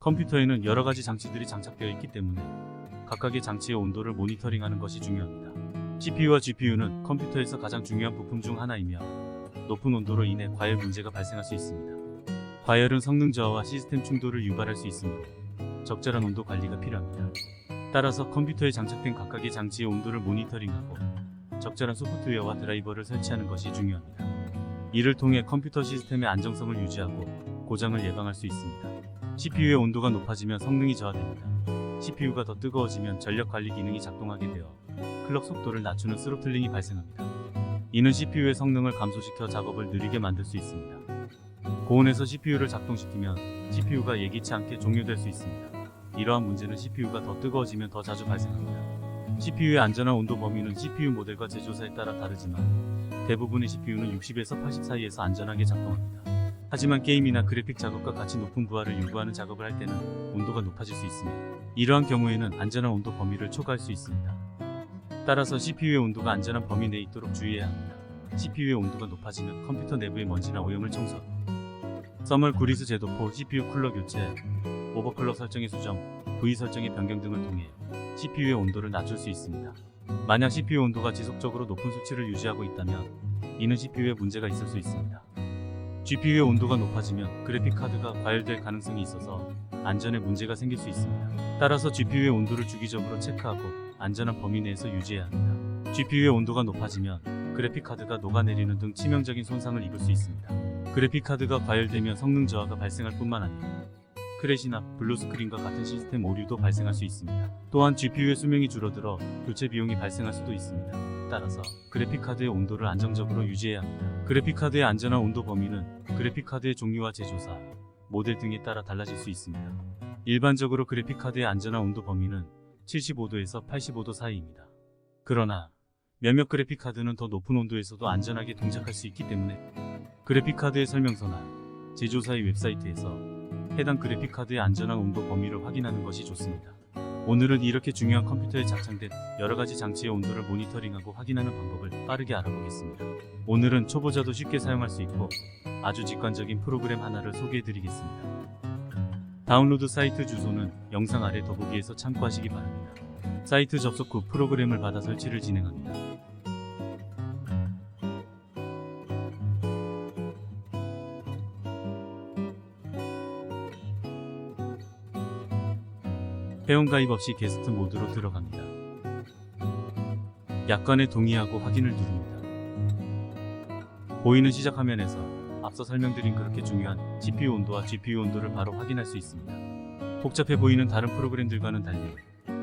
컴퓨터에는 여러 가지 장치들이 장착되어 있기 때문에 각각의 장치의 온도를 모니터링하는 것이 중요합니다. CPU와 GPU는 컴퓨터에서 가장 중요한 부품 중 하나이며 높은 온도로 인해 과열 문제가 발생할 수 있습니다. 과열은 성능 저하와 시스템 충돌을 유발할 수 있으므로 적절한 온도 관리가 필요합니다. 따라서 컴퓨터에 장착된 각각의 장치의 온도를 모니터링하고 적절한 소프트웨어와 드라이버를 설치하는 것이 중요합니다. 이를 통해 컴퓨터 시스템의 안정성을 유지하고 고장을 예방할 수 있습니다. CPU의 온도가 높아지면 성능이 저하됩니다. CPU가 더 뜨거워지면 전력 관리 기능이 작동하게 되어 클럭 속도를 낮추는 스로틀링이 발생합니다. 이는 CPU의 성능을 감소시켜 작업을 느리게 만들 수 있습니다. 고온에서 CPU를 작동시키면 CPU가 예기치 않게 종료될 수 있습니다. 이러한 문제는 CPU가 더 뜨거워지면 더 자주 발생합니다. CPU의 안전한 온도 범위는 CPU 모델과 제조사에 따라 다르지만 대부분의 CPU는 60에서 80 사이에서 안전하게 작동합니다. 하지만 게임이나 그래픽 작업과 같이 높은 부하를 요구하는 작업을 할 때는 온도가 높아질 수 있으며 이러한 경우에는 안전한 온도 범위를 초과할 수 있습니다. 따라서 CPU의 온도가 안전한 범위 내에 있도록 주의해야 합니다. CPU의 온도가 높아지면 컴퓨터 내부의 먼지나 오염을 청소하고 서멀 구리스 제도포, CPU 쿨러 교체, 오버클럭 설정의 수정, V 설정의 변경 등을 통해 CPU의 온도를 낮출 수 있습니다. 만약 CPU 온도가 지속적으로 높은 수치를 유지하고 있다면 이는 CPU에 문제가 있을 수 있습니다. GPU의 온도가 높아지면 그래픽 카드가 과열될 가능성이 있어서 안전에 문제가 생길 수 있습니다. 따라서 GPU의 온도를 주기적으로 체크하고 안전한 범위 내에서 유지해야 합니다. GPU의 온도가 높아지면 그래픽 카드가 녹아내리는 등 치명적인 손상을 입을 수 있습니다. 그래픽 카드가 과열되면 성능 저하가 발생할 뿐만 아니라 크래시나 블루 스크린과 같은 시스템 오류도 발생할 수 있습니다. 또한 GPU의 수명이 줄어들어 교체 비용이 발생할 수도 있습니다. 따라서 그래픽 카드의 온도를 안정적으로 유지해야 합니다. 그래픽 카드의 안전한 온도 범위는 그래픽 카드의 종류와 제조사, 모델 등에 따라 달라질 수 있습니다. 일반적으로 그래픽 카드의 안전한 온도 범위는 75도에서 85도 사이입니다. 그러나 몇몇 그래픽 카드는 더 높은 온도에서도 안전하게 동작할 수 있기 때문에 그래픽 카드의 설명서나 제조사의 웹사이트에서 해당 그래픽 카드의 안전한 온도 범위를 확인하는 것이 좋습니다. 오늘은 이렇게 중요한 컴퓨터에 장착된 여러 가지 장치의 온도를 모니터링하고 확인하는 방법을 빠르게 알아보겠습니다. 오늘은 초보자도 쉽게 사용할 수 있고 아주 직관적인 프로그램 하나를 소개해 드리겠습니다. 다운로드 사이트 주소는 영상 아래 더보기에서 참고하시기 바랍니다. 사이트 접속 후 프로그램을 받아 설치를 진행합니다. 회원 가입 없이 게스트 모드로 들어갑니다. 약관에 동의하고 확인을 누릅니다. 보이는 시작 화면에서 앞서 설명드린 그렇게 중요한 CPU 온도와 GPU 온도를 바로 확인할 수 있습니다. 복잡해 보이는 다른 프로그램들과는 달리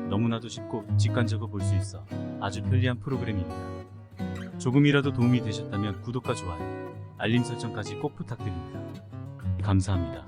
너무나도 쉽고 직관적으로 볼 수 있어 아주 편리한 프로그램입니다. 조금이라도 도움이 되셨다면 구독과 좋아요, 알림 설정까지 꼭 부탁드립니다. 감사합니다.